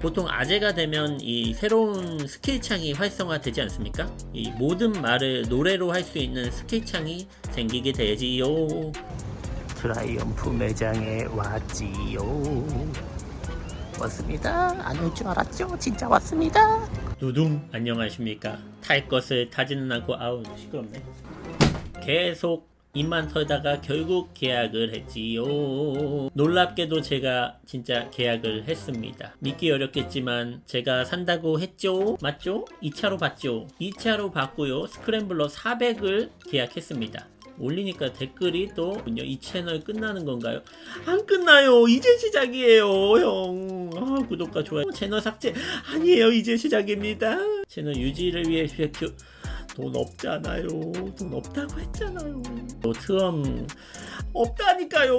보통 아재가 되면 이 새로운 스킬 창이 활성화되지 않습니까? 이 모든 말을 노래로 할 수 있는 스킬 창이 생기게 되지요. 트라이엄프 매장에 왔지요. 왔습니다. 안 올 줄 알았죠? 진짜 왔습니다. 두둥 안녕하십니까? 탈 것을 타지는 않고 아우 시끄럽네. 계속 입만 털다가 결국 계약을 했지요. 놀랍게도 제가 진짜 계약을 했습니다. 믿기 어렵겠지만 제가 산다고 했죠? 맞죠? 2차로 받죠? 2차로 받고요. 스크램블러 400을 계약했습니다. 올리니까 댓글이 또 이 채널 끝나는 건가요? 안 끝나요. 이제 시작이에요, 형. 아, 구독과 좋아요. 채널 삭제 아니에요. 이제 시작입니다. 채널 유지를 위해 큐. 돈 없잖아요. 돈 없다고 했잖아요. 또 트럼 없다니까요.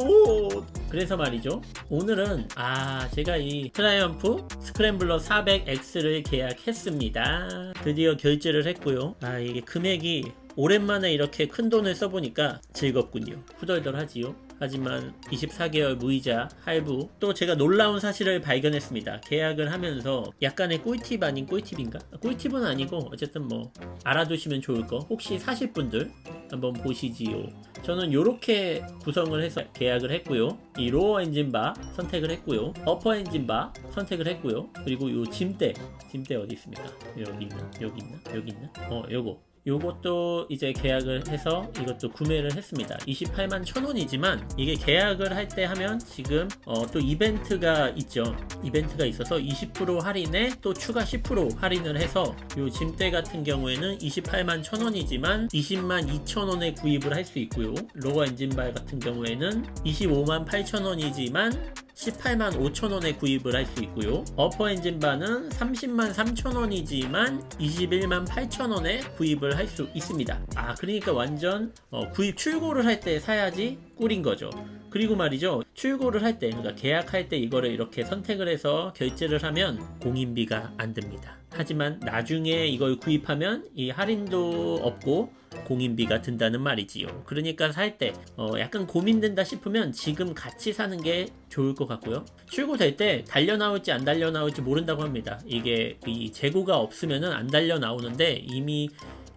그래서 말이죠. 오늘은 아 제가 이 트라이언프 스크램블러 400X를 계약했습니다. 드디어 결제를 했고요. 아 이게 금액이 오랜만에 이렇게 큰 돈을 써보니까 즐겁군요. 후덜덜하지요. 하지만 24개월 무이자 할부 또 제가 놀라운 사실을 발견했습니다. 계약을 하면서 약간의 꿀팁 아닌 꿀팁인가? 꿀팁은 아니고 어쨌든 뭐 알아두시면 좋을 거 혹시 사실 분들 한번 보시지요. 저는 이렇게 구성을 해서 계약을 했고요. 이 로어 엔진바 선택을 했고요. 어퍼 엔진바 선택을 했고요. 그리고 이 짐대 짐대 어디 있습니까? 여기 있나? 여기 있나? 여기 있나? 어 요거 요것도 이제 계약을 해서 이것도 구매를 했습니다. 28만 천 원이지만 이게 계약을 할 때 하면 지금 어, 또 이벤트가 있죠. 이벤트가 있어서 20% 할인에 또 추가 10% 할인을 해서 요 짐대 같은 경우에는 28만 천 원이지만 20만 2천 원에 구입을 할 수 있고요. 로어 엔진발 같은 경우에는 25만 8천 원이지만 18만 5천 원에 구입을 할 수 있고요. 어퍼 엔진바는 30만 3천 원이지만 21만 8천 원에 구입을 할 수 있습니다. 아, 그러니까 완전 어, 구입 출고를 할 때 사야지 꿀인 거죠. 그리고 말이죠. 출고를 할 때, 그러니까 계약할 때 이거를 이렇게 선택을 해서 결제를 하면 공인비가 안 듭니다. 하지만 나중에 이걸 구입하면 이 할인도 없고 공인비가 든다는 말이지요. 그러니까 살때 어, 약간 고민된다 싶으면 지금 같이 사는 게 좋을 것 같고요. 출고될 때 달려 나올지 안 달려 나올지 모른다고 합니다. 이게 이 재고가 없으면은 안 달려 나오는데 이미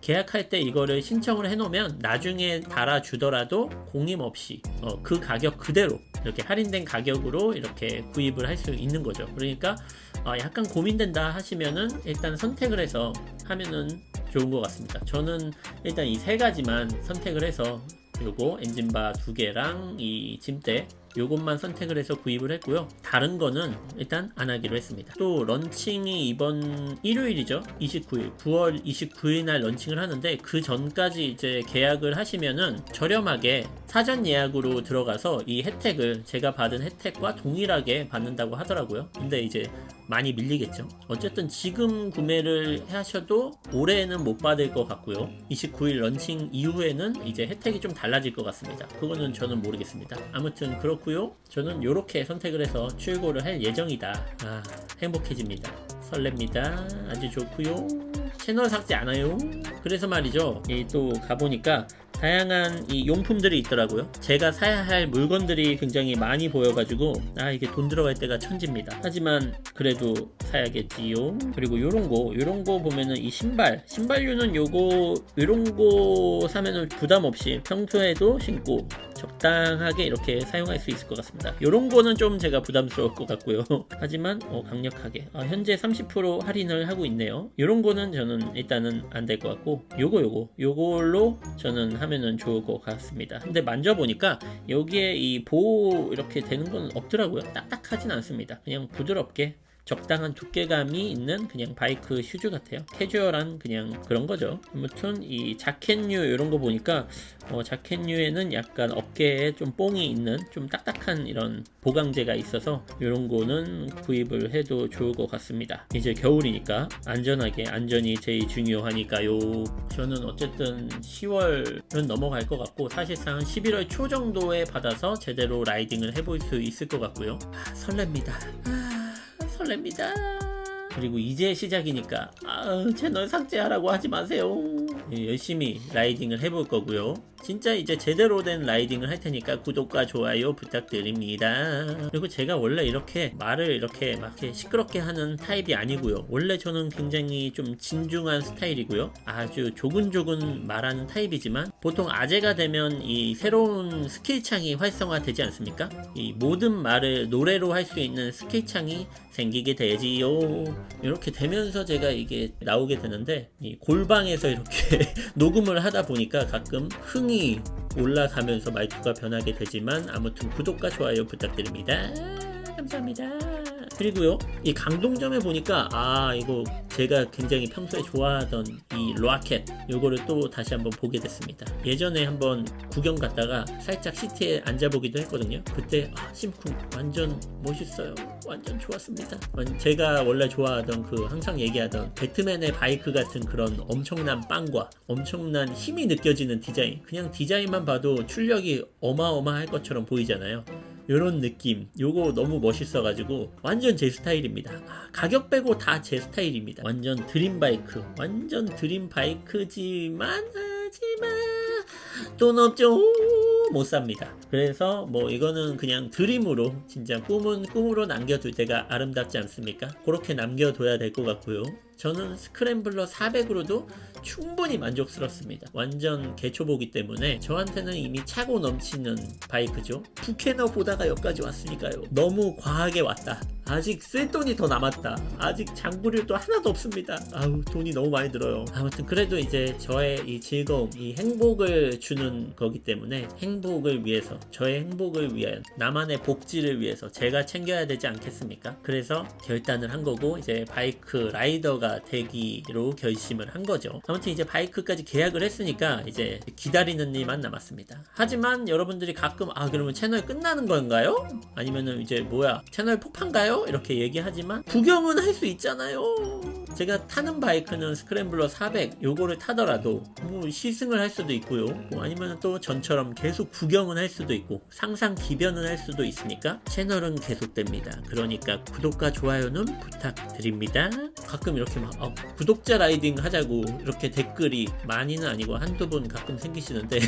계약할 때 이거를 신청을 해놓으면 나중에 달아주더라도 공임 없이 어, 그 가격 그대로 이렇게 할인된 가격으로 이렇게 구입을 할 수 있는 거죠. 그러니까 어, 약간 고민된다 하시면은 일단 선택을 해서 하면은 좋은 것 같습니다. 저는 일단 이 세 가지만 선택을 해서 요거 엔진바 두 개랑 이 짐대 요것만 선택을 해서 구입을 했고요. 다른 거는 일단 안 하기로 했습니다. 또 런칭이 이번 일요일이죠. 29일, 9월 29일 날 런칭을 하는데 그 전까지 이제 계약을 하시면은 저렴하게 사전 예약으로 들어가서 이 혜택을 제가 받은 혜택과 동일하게 받는다고 하더라고요. 근데 이제 많이 밀리겠죠. 어쨌든 지금 구매를 하셔도 올해는 못 받을 것 같고요. 29일 런칭 이후에는 이제 혜택이 좀 달라질 것 같습니다. 그거는 저는 모르겠습니다. 아무튼 그렇고 요. 저는 이렇게 선택을 해서 출고를 할 예정이다. 아, 행복해집니다. 설렙니다. 아주 좋고요. 채널 삭제 안 해요. 그래서 말이죠. 이 또 가보니까 다양한 이 용품들이 있더라고요. 제가 사야 할 물건들이 굉장히 많이 보여가지고 아 이게 돈 들어갈 때가 천지입니다. 하지만 그래도 사야겠지요. 그리고 요런 거 요런 거 보면은 이 신발 신발류는 요거 요런 거 사면은 부담 없이 평소에도 신고 적당하게 이렇게 사용할 수 있을 것 같습니다. 요런 거는 좀 제가 부담스러울 것 같고요. 하지만 어, 강력하게 아, 현재 30% 할인을 하고 있네요. 요런 거는 저는 일단은 안 될 것 같고 요거 요거 요걸로 저는 하면은 좋을 것 같습니다. 근데 만져보니까 여기에 이 보호 이렇게 되는 건 없더라고요. 딱딱하진 않습니다. 그냥 부드럽게 적당한 두께감이 있는 그냥 바이크 슈즈 같아요. 캐주얼한 그냥 그런 거죠. 아무튼 이 자켓류 이런 거 보니까 어, 자켓류에는 약간 어깨에 좀 뽕이 있는 좀 딱딱한 이런 보강재가 있어서 이런 거는 구입을 해도 좋을 것 같습니다. 이제 겨울이니까 안전하게 안전이 제일 중요하니까요. 저는 어쨌든 10월은 넘어갈 것 같고 사실상 11월 초 정도에 받아서 제대로 라이딩을 해볼 수 있을 것 같고요. 아, 설렙니다. 아, 설렙니다. 그리고 이제 시작이니까 아, 채널 삭제하라고 하지 마세요. 예, 열심히 라이딩을 해볼 거고요. 진짜 이제 제대로 된 라이딩을 할 테니까 구독과 좋아요 부탁드립니다. 그리고 제가 원래 이렇게 말을 이렇게 막 이렇게 시끄럽게 하는 타입이 아니고요. 원래 저는 굉장히 좀 진중한 스타일이고요. 아주 조근조근 말하는 타입이지만 보통 아재가 되면 이 새로운 스킬 창이 활성화되지 않습니까? 이 모든 말을 노래로 할 수 있는 스킬 창이 생기게 되지요. 이렇게 되면서 제가 이게 나오게 되는데 이 골방에서 이렇게 녹음을 하다 보니까 가끔 흥이 올라가면서 말투가 변하게 되지만 아무튼 구독과 좋아요 부탁드립니다. 감사합니다. 그리고요, 이 강동점에 보니까 아 이거 제가 굉장히 평소에 좋아하던 이 로켓 요거를 또 다시 한번 보게 됐습니다. 예전에 한번 구경 갔다가 살짝 시티에 앉아보기도 했거든요. 그때 아 심쿵 완전 멋있어요. 완전 좋았습니다. 완- 제가 원래 좋아하던 그 항상 얘기하던 배트맨의 바이크 같은 그런 엄청난 빵과 엄청난 힘이 느껴지는 디자인. 그냥 디자인만 봐도 출력이 어마어마할 것처럼 보이잖아요. 요런 느낌. 요거 너무 멋있어가지고 완전 제 스타일입니다. 아, 가격 빼고 다 제 스타일입니다. 완전 드림 바이크. 완전 드림 바이크지만 하지만 돈 없죠. 못 삽니다. 그래서 뭐 이거는 그냥 드림으로 진짜 꿈은 꿈으로 남겨둘 때가 아름답지 않습니까? 그렇게 남겨둬야 될 것 같고요. 저는 스크램블러 400으로도 충분히 만족스럽습니다. 완전 개초보기 때문에 저한테는 이미 차고 넘치는 바이크죠. 부캐너 보다가 여기까지 왔으니까요. 너무 과하게 왔다. 아직 쓸 돈이 더 남았다. 아직 장부릴 또 하나도 없습니다. 아우 돈이 너무 많이 들어요. 아무튼 그래도 이제 저의 이 즐거움, 이 행복을 주는 거기 때문에 행복을 위해서 저의 행복을 위한 나만의 복지를 위해서 제가 챙겨야 되지 않겠습니까? 그래서 결단을 한 거고 이제 바이크 라이더가 되기로 결심을 한 거죠. 아무튼 이제 바이크까지 계약을 했으니까 이제 기다리는 일만 남았습니다. 하지만 여러분들이 가끔 아 그러면 채널 끝나는 건가요? 아니면은 이제 뭐야 채널 폭파인가요? 이렇게 얘기하지만 구경은 할 수 있잖아요. 제가 타는 바이크는 스크램블러 400 요거를 타더라도 뭐 시승을 할 수도 있고요. 뭐 아니면 또 전처럼 계속 구경은 할 수도 있고 상상 기변은 할 수도 있으니까 채널은 계속됩니다. 그러니까 구독과 좋아요는 부탁드립니다. 가끔 이렇게 막 아, 구독자 라이딩 하자고 이렇게 댓글이 많이는 아니고 한두 분 가끔 생기시는데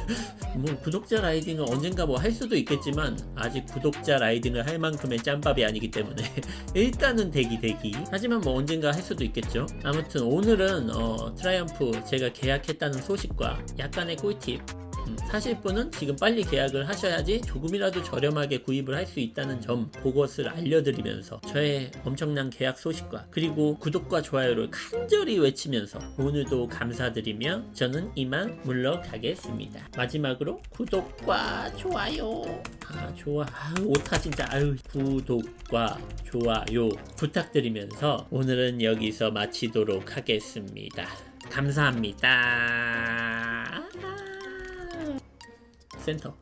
뭐 구독자 라이딩은 언젠가 뭐 할 수도 있겠지만 아직 구독자 라이딩을 할 만큼의 짬밥이 아니기 때문에 일단은 대기 대기. 하지만 뭐 언젠가 할 수도 있겠죠. 아무튼 오늘은 어, 트라이언프 제가 계약했다는 소식과 약간의 꿀팁. 음, 사실 분은 지금 빨리 계약을 하셔야지 조금이라도 저렴하게 구입을 할 수 있다는 점 그것을 알려드리면서 저의 엄청난 계약 소식과 그리고 구독과 좋아요를 간절히 외치면서 오늘도 감사드리며 저는 이만 물러가겠습니다. 마지막으로 구독과 좋아요 아 좋아 아, 오타 진짜 아유 구독과 좋아요 부탁드리면서 오늘은 여기서 마치도록 하겠습니다. 감사합니다. Centro.